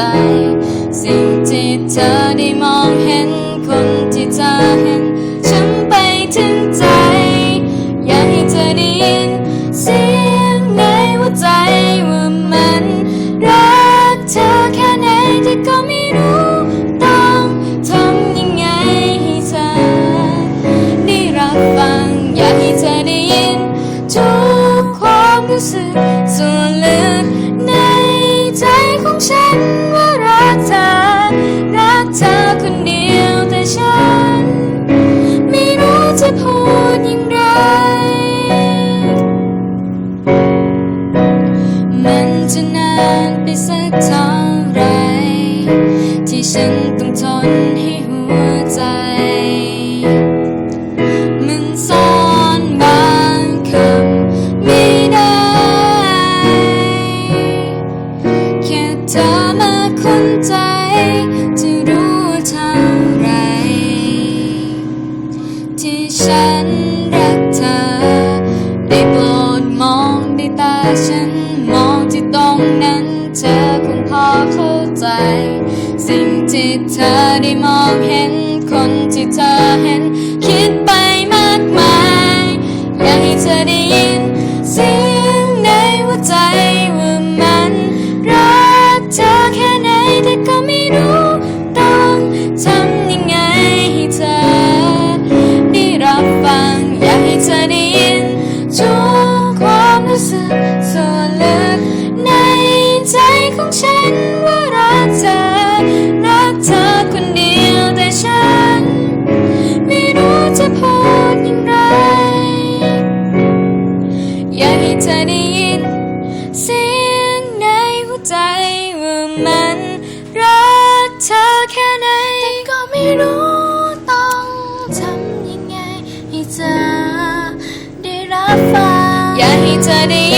ใจสิ่งที่เธอได้มองเห็นคนที่เธอเห็น ฉันไปถึงใจ อยากให้เธอได้ยินเสียงในหัวใจว่ามันรักเธอแค่ไหนแต่ก็ไม่รู้ต้องทำยังไงให้เธอได้รับฟัง อยากให้เธอได้ยินทุกความรู้สึก เธอคนเดียวแต่ฉัน ไม่รู้จะพูดอย่างไร มันจะนานไปสักเท่าไร ที่ฉันต้องทน ที่เธอได้มองเห็น คนที่เธอเห็น คิดไปมากมาย อยากให้เธอได้ยิน เสียงในหัวใจว่ามันรักเธอแค่ไหนแต่ก็ไม่ เธอได้ยิน เสียงในหัวใจว่ามันรักเธอแค่ไหนแต่ก็ไม่รู้ต้องทำยังไงให้เธอได้รับฟังอยากให้เธอได้ยิน